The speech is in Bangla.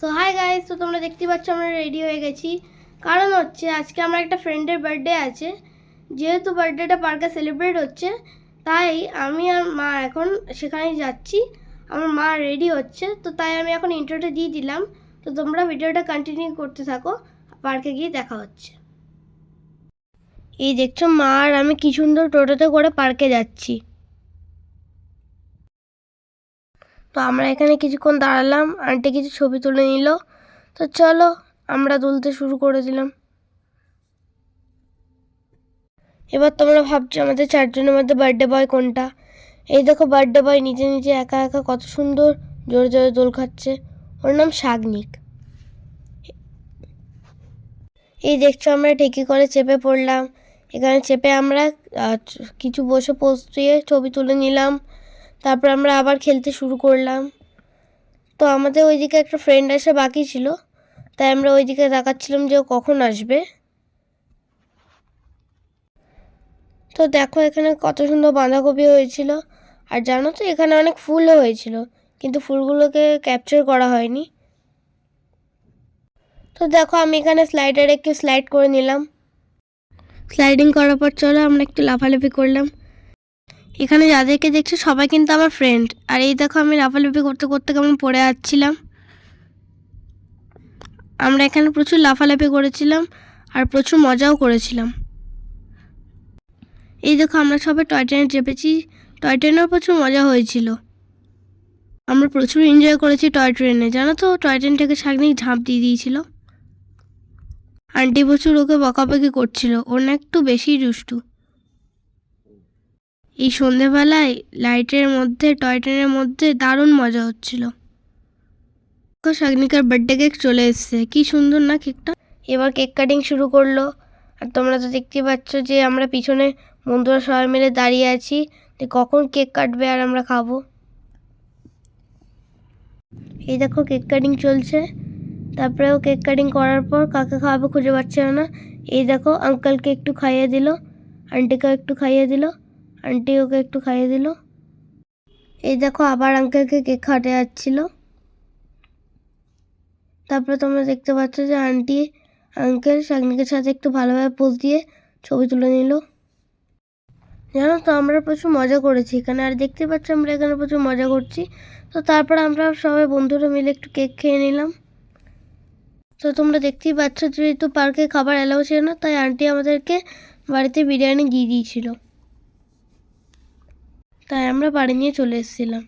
তো হাই গাইস তো তোমরা দেখতে পাচ্ছ আমরা রেডি হয়ে গেছি। কারণ হচ্ছে, আজকে আমার একটা ফ্রেন্ডের বার্থডে আছে। যেহেতু বার্থডেটা পার্কে সেলিব্রেট হচ্ছে, তাই আমি আর মা এখন সেখানেই যাচ্ছি। আমার মা রেডি হচ্ছে, তো তাই আমি এখন ইন্ট্রোটা দিয়ে দিলাম। তো তোমরা ভিডিওটা কন্টিনিউ করতে থাকো, পার্কে গিয়ে দেখা হচ্ছে। এই দেখছ মা আর আমি কি সুন্দর টোটোতে করে পার্কে যাচ্ছি। তো আমরা এখানে কিছুক্ষণ দাঁড়ালাম, আন্টি কিছু ছবি তুলে নিল। তো চলো, আমরা তুলতে শুরু করে দিলাম। এবার তোমরা ভাবছ আমাদের চারজনের মধ্যে বার্থডে বয় কোনটা? এই দেখো বার্থডে বয় নিজে নিজে একা একা কত সুন্দর, জোরে জোরে দোল খাচ্ছে। ওর নাম শাগনিক। এই দেখছ আমরা ঠেকি করে চেপে পড়লাম। এখানে চেপে আমরা কিছু বসে পোস্ট দিয়ে ছবি তুলে নিলাম। তারপর আমরা আবার খেলতে শুরু করলাম। তো আমাদের ওইদিকে একটা ফ্রেন্ড আসা বাকি ছিল। তাই আমরা ওইদিকে তাকাচ্ছিলাম যে ও কখন আসবে। তো দেখো এখানে কত সুন্দর বাঁধাকপি হয়েছিল। আর জানো তো এখানে অনেক ফুলও হয়েছিল, কিন্তু ফুলগুলোকে ক্যাপচার করা হয়নি। তো দেখো আমি এখানে স্লাইডারে একটু স্লাইড করে নিলাম। স্লাইডিং করার পর চলো আমরা একটু লাফালাফি করলাম। এখানে যাদেরকে দেখছ সবাই কিন্তু আমার ফ্রেন্ড আর এই দেখো আমি লাফালাফি করতে করতে কেমন পড়ে যাচ্ছিলাম আমরা এখানে প্রচুর লাফালাফি করেছিলাম আর প্রচুর মজাও করেছিলাম। এই দেখো আমরা সবাই টয় ট্রেনে চেপেছি। টয় ট্রেনেও প্রচুর মজা হয়েছিল। আমরা প্রচুর এনজয় করেছি টয় ট্রেনে জানো তো টয় ট্রেন থেকে শাকনিক ঝাঁপ দিয়ে দিয়েছিল। আন্টি প্রচুর ওকে বকাবকি করছিল। ওর না একটু বেশি দুষ্টু। এই সন্ধেবেলায় লাইটের মধ্যে, টয় ট্রেনের মধ্যে দারুণ মজা হচ্ছিল। শাগনিকার বার্থডে কেক চলে এসছে। কি সুন্দর না কেকটা এবার কেক কাটিং শুরু করল। আর তোমরা তো দেখতে পাচ্ছ যে আমরা পিছনে বন্ধুরা সবাই মিলে দাঁড়িয়ে আছি যে কখন কেক কাটবে আর আমরা খাব। এই দেখো কেক কাটিং চলছে। তারপরেও কেক কাটিং করার পর কাকে খাওয়াবে খুঁজে পাচ্ছে না। এই দেখো আঙ্কেলকে একটু খাইয়ে দিল আন্টিকেও একটু খাইয়ে দিল। আন্টি ওকে একটু খাইয়ে দিল। এই দেখো আবার আঙ্কেলকে কেক খাটে যাচ্ছিল। তারপরে তোমরা দেখতে পাচ্ছ যে আন্টি আঙ্কেল শাগনিকের সাথে একটু ভালোভাবে পোজ দিয়ে ছবি তুলে নিল। জানো তো, আমরা প্রচুর মজা করেছি এখানে। আর দেখতে পাচ্ছ আমরা এখানে প্রচুর মজা করছি। তো তারপরে আমরা সবাই বন্ধুরা মিলে একটু কেক খেয়ে নিলাম। তো তোমরা দেখতেই পাচ্ছ, যেহেতু পার্কে খাবার অ্যালাউ ছিল না, তাই আন্টি আমাদেরকে বাড়িতে বিরিয়ানি দিয়ে দিয়েছিল। তাই আমরা বাড়ি নিয়ে চলে এসেছিলাম।